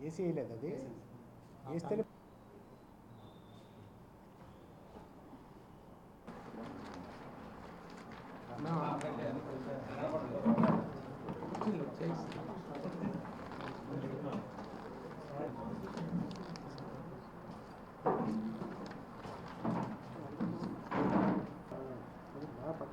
AC వేయలేదు అది. వేస్తేనే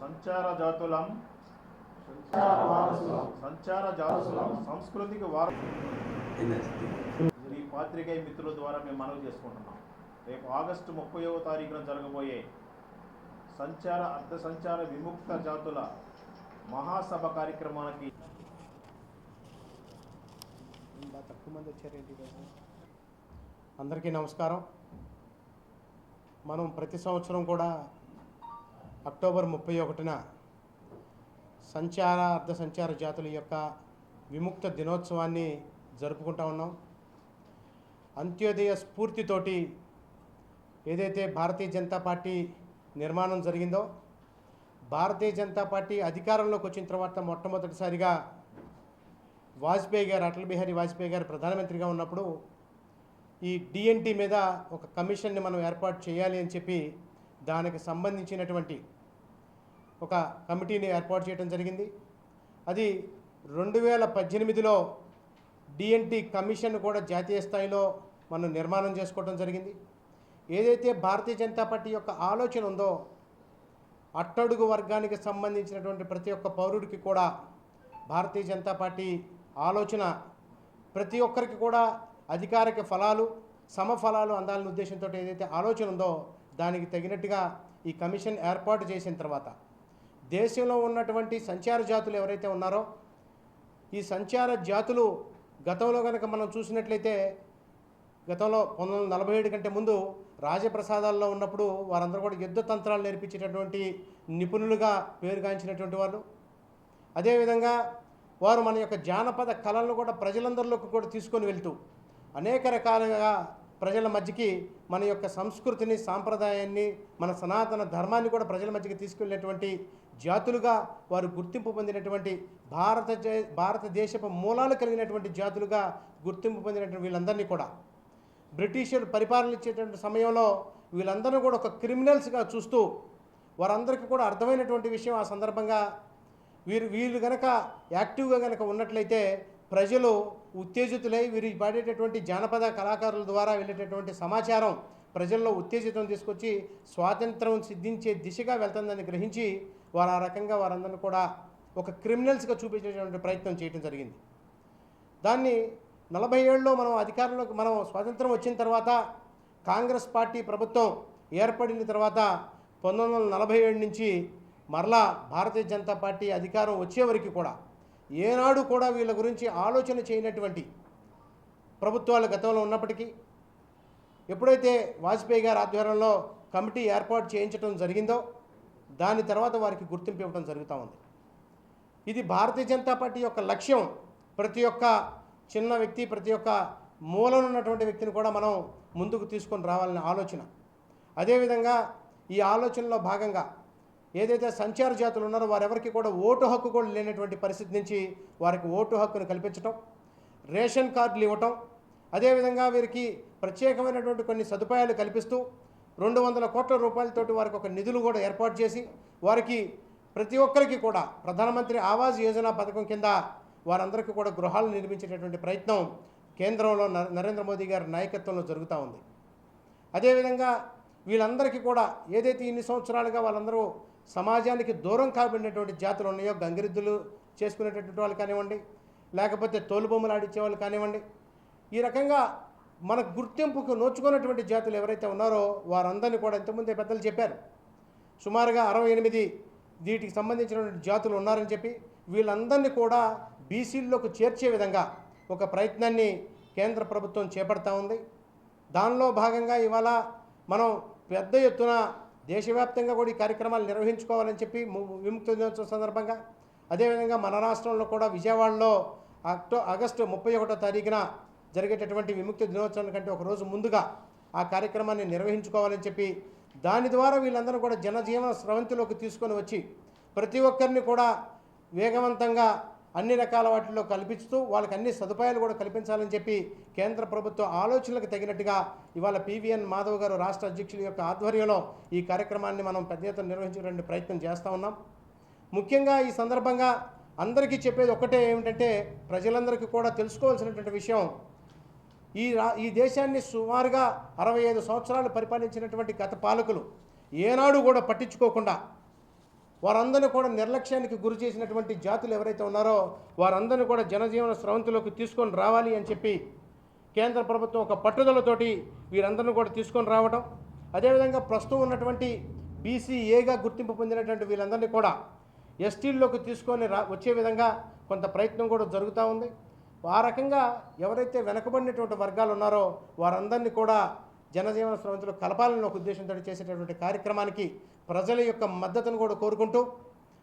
సంచార జాతులం. సంచార జాతులం. సాంస్కృతిక వార ఈ పాత్రికేయ మిత్రుల ద్వారా మేము మనవి చేసుకుంటున్నాం. రేపు ఆగస్టు ముప్పైవ తారీఖున జరగబోయే సంచార అర్ధ సంచార విముక్త జాతుల మహాసభ కార్యక్రమానికి తక్కువ మంది వచ్చారేంటి అందరికీ నమస్కారం. మనం ప్రతి సంవత్సరం కూడా అక్టోబర్ ముప్పై ఒకటిన సంచార అర్ధ సంచార జాతుల యొక్క విముక్త దినోత్సవాన్ని జరుపుకుంటా ఉన్నాం. అంత్యోదయ స్ఫూర్తితోటి ఏదైతే భారతీయ జనతా పార్టీ నిర్మాణం జరిగిందో భారతీయ జనతా పార్టీ అధికారంలోకి వచ్చిన తర్వాత మొట్టమొదటిసారిగా వాజ్పేయి గారు అటల్ బిహారీ వాజ్పేయి గారు ప్రధానమంత్రిగా ఉన్నప్పుడు ఈ డిఎన్టీ మీద ఒక కమిషన్ని మనం ఏర్పాటు చేయాలి అని చెప్పి దానికి సంబంధించినటువంటి ఒక కమిటీని ఏర్పాటు చేయడం జరిగింది. అది రెండు వేల పద్దెనిమిదిలో డిఎన్టీ కమిషన్ కూడా జాతీయ స్థాయిలో మనం నిర్మాణం చేసుకోవడం జరిగింది. ఏదైతే భారతీయ జనతా పార్టీ యొక్క ఆలోచన ఉందో అట్టడుగు వర్గానికి సంబంధించినటువంటి ప్రతి ఒక్క పౌరుడికి కూడా భారతీయ జనతా పార్టీ ఆలోచన ప్రతి ఒక్కరికి కూడా అధికారిక ఫలాలు సమఫలాలు అందాలనే ఉద్దేశంతో ఏదైతే ఆలోచన ఉందో దానికి తగినట్టుగా ఈ కమిషన్ ఏర్పాటు చేసిన తర్వాత దేశంలో ఉన్నటువంటి సంచార జాతులు ఎవరైతే ఉన్నారో ఈ సంచార జాతులు గతంలో కనుక మనం చూసినట్లయితే గతంలో పంతొమ్మిది వందల నలభై ఏడు కంటే ముందు రాజప్రసాదాల్లో ఉన్నప్పుడు వారందరూ కూడా యుద్ధ తంత్రాలు నేర్పించేటటువంటి నిపుణులుగా పేరుగాంచినటువంటి వాళ్ళు. అదేవిధంగా వారు మన యొక్క జానపద కళలను కూడా ప్రజలందరిలోకి కూడా తీసుకొని వెళ్తూ అనేక రకాలుగా ప్రజల మధ్యకి మన యొక్క సంస్కృతిని సాంప్రదాయాన్ని మన సనాతన ధర్మాన్ని కూడా ప్రజల మధ్యకి తీసుకెళ్ళినటువంటి జాతులుగా వారు గుర్తింపు పొందినటువంటి భారత భారతదేశపు మూలాలు కలిగినటువంటి జాతులుగా గుర్తింపు పొందినటువంటి వీళ్ళందరినీ కూడా బ్రిటిషర్లు పరిపాలనించేటువంటి సమయంలో వీళ్ళందరూ కూడా ఒక క్రిమినల్స్గా చూస్తూ వారందరికీ కూడా అర్థమైనటువంటి విషయం ఆ సందర్భంగా వీరు వీళ్ళు గనక యాక్టివ్గా గనక ఉన్నట్లయితే ప్రజలు ఉత్తేజితులై వీరు పాడేటటువంటి జానపద కళాకారుల ద్వారా వెళ్ళేటటువంటి సమాచారం ప్రజల్లో ఉత్తేజితం తీసుకొచ్చి స్వాతంత్రం సిద్ధించే దిశగా వెళ్తుందని గ్రహించి వారు ఆ రకంగా వారందరిని కూడా ఒక క్రిమినల్స్గా చూపించేటువంటి ప్రయత్నం చేయడం జరిగింది. దాన్ని నలభై ఏళ్ళలో మనం అధికారంలోకి మనం స్వాతంత్రం వచ్చిన తర్వాత కాంగ్రెస్ పార్టీ ప్రభుత్వం ఏర్పడిన తర్వాత పంతొమ్మిది వందల నలభై ఏడు నుంచి మరలా భారతీయ జనతా పార్టీ అధికారం వచ్చే వరకు కూడా ఏనాడు కూడా వీళ్ళ గురించి ఆలోచన చేయనటువంటి ప్రభుత్వాలు గతంలో ఉన్నప్పటికీ ఎప్పుడైతే వాజ్పేయి గారి ఆధ్వర్యంలో కమిటీ ఏర్పాటు చేయించడం జరిగిందో దాని తర్వాత వారికి గుర్తింపు ఇవ్వడం జరుగుతూ ఉంది. ఇది భారతీయ జనతా పార్టీ యొక్క లక్ష్యం. ప్రతి ఒక్క చిన్న వ్యక్తి ప్రతి ఒక్క మూలన ఉన్నటువంటి వ్యక్తిని కూడా మనం ముందుకు తీసుకొని రావాలనే ఆలోచన. అదేవిధంగా ఈ ఆలోచనలో భాగంగా ఏదైతే సంచార జాతులు ఉన్నారో వారెవరికి కూడా ఓటు హక్కు కూడా లేనటువంటి పరిస్థితి నుంచి వారికి ఓటు హక్కును కల్పించటం రేషన్ కార్డులు ఇవ్వటం అదేవిధంగా వీరికి ప్రత్యేకమైనటువంటి కొన్ని సదుపాయాలు కల్పిస్తూ రెండు వందల కోట్ల రూపాయలతోటి వారికి ఒక నిధులు కూడా ఏర్పాటు చేసి వారికి ప్రతి ఒక్కరికి కూడా ప్రధానమంత్రి ఆవాస్ యోజన పథకం కింద వారందరికీ కూడా గృహాలు నిర్మించేటటువంటి ప్రయత్నం కేంద్రంలో న- నరేంద్ర మోదీ గారి నాయకత్వంలో జరుగుతూ ఉంది. అదేవిధంగా వీళ్ళందరికీ కూడా ఏదైతే ఇన్ని సంవత్సరాలుగా వాళ్ళందరూ సమాజానికి దూరం కాబడినటువంటి జాతులు ఉన్నాయో గంగిరెద్దులు చేసుకునేటటువంటి వాళ్ళు కానివ్వండి లేకపోతే తోలుబొమ్మలు ఆడించే వాళ్ళు కానివ్వండి ఈ రకంగా మన గుర్తింపుకు నోచుకున్నటువంటి జాతులు ఎవరైతే ఉన్నారో వారందరినీ కూడా ఇంతకుముందే పెద్దలు చెప్పారు. సుమారుగా అరవై ఎనిమిది వీటికి సంబంధించినటువంటి జాతులు ఉన్నారని చెప్పి వీళ్ళందరినీ కూడా బీసీల్లోకి చేర్చే విధంగా ఒక ప్రయత్నాన్ని కేంద్ర ప్రభుత్వం చేపడతా ఉంది. దానిలో భాగంగా ఇవాళ మనం పెద్ద ఎత్తున దేశవ్యాప్తంగా కూడా ఈ కార్యక్రమాలు నిర్వహించుకోవాలని చెప్పి విముక్త దినోత్సవం సందర్భంగా అదేవిధంగా మన రాష్ట్రంలో కూడా విజయవాడలో అక్టో ఆగస్టు ముప్పై ఒకటో తారీఖున జరిగేటటువంటి విముక్తి దినోత్సవం కంటే ఒకరోజు ముందుగా ఆ కార్యక్రమాన్ని నిర్వహించుకోవాలని చెప్పి దాని ద్వారా వీళ్ళందరూ కూడా జనజీవన స్రవంతిలోకి తీసుకొని వచ్చి ప్రతి ఒక్కరిని కూడా వేగవంతంగా అన్ని రకాల వాటిల్లో కల్పిస్తూ వాళ్ళకి అన్ని సదుపాయాలు కూడా కల్పించాలని చెప్పి కేంద్ర ప్రభుత్వ ఆలోచనలకు తగినట్టుగా ఇవాళ పివిఎన్ మాధవ్ గారు రాష్ట్ర అధ్యక్షుల యొక్క ఆధ్వర్యంలో ఈ కార్యక్రమాన్ని మనం పెద్ద ఎత్తున నిర్వహించడానికి ప్రయత్నం చేస్తూ ఉన్నాం. ముఖ్యంగా ఈ సందర్భంగా అందరికీ చెప్పేది ఒకటే ఏమిటంటే ప్రజలందరికీ కూడా తెలుసుకోవాల్సినటువంటి విషయం ఈ రా ఈ దేశాన్ని సుమారుగా అరవై ఐదు సంవత్సరాలు పరిపాలించినటువంటి గత పాలకులు ఏనాడు కూడా పట్టించుకోకుండా వారందరినీ కూడా నిర్లక్ష్యానికి గురి చేసినటువంటి జాతులు ఎవరైతే ఉన్నారో వారందరినీ కూడా జనజీవన స్రవంతిలోకి తీసుకొని రావాలి అని చెప్పి కేంద్ర ప్రభుత్వం ఒక పట్టుదలతోటి వీరందరినీ కూడా తీసుకొని రావడం అదేవిధంగా ప్రస్తుతం ఉన్నటువంటి బీసీఏగా గుర్తింపు పొందినటువంటి వీళ్ళందరినీ కూడా ఎస్టీల్లోకి తీసుకొని రా వచ్చే విధంగా కొంత ప్రయత్నం కూడా జరుగుతూ ఉంది. ఆ రకంగా ఎవరైతే వెనకబడినటువంటి వర్గాలు ఉన్నారో వారందరినీ కూడా జనజీవన స్రవంతిలో కలపాలని ఒక ఉద్దేశంతో చేసేటటువంటి కార్యక్రమానికి ప్రజల యొక్క మద్దతును కూడా కోరుకుంటూ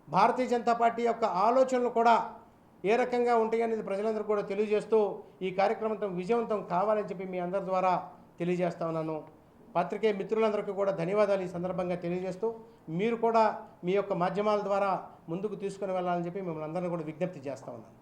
భారతీయ జనతా పార్టీ యొక్క ఆలోచనలు కూడా ఏ రకంగా ఉంటాయి అనేది ప్రజలందరూ కూడా తెలియజేస్తూ ఈ కార్యక్రమంతో విజయవంతం కావాలని చెప్పి మీ అందరి ద్వారా తెలియజేస్తా ఉన్నాను. పత్రికే మిత్రులందరికీ కూడా ధన్యవాదాలు ఈ సందర్భంగా తెలియజేస్తూ మీరు కూడా మీ యొక్క మాధ్యమాల ద్వారా ముందుకు తీసుకుని వెళ్ళాలని చెప్పి మిమ్మల్ని అందరినీ కూడా విజ్ఞప్తి చేస్తా ఉన్నాను.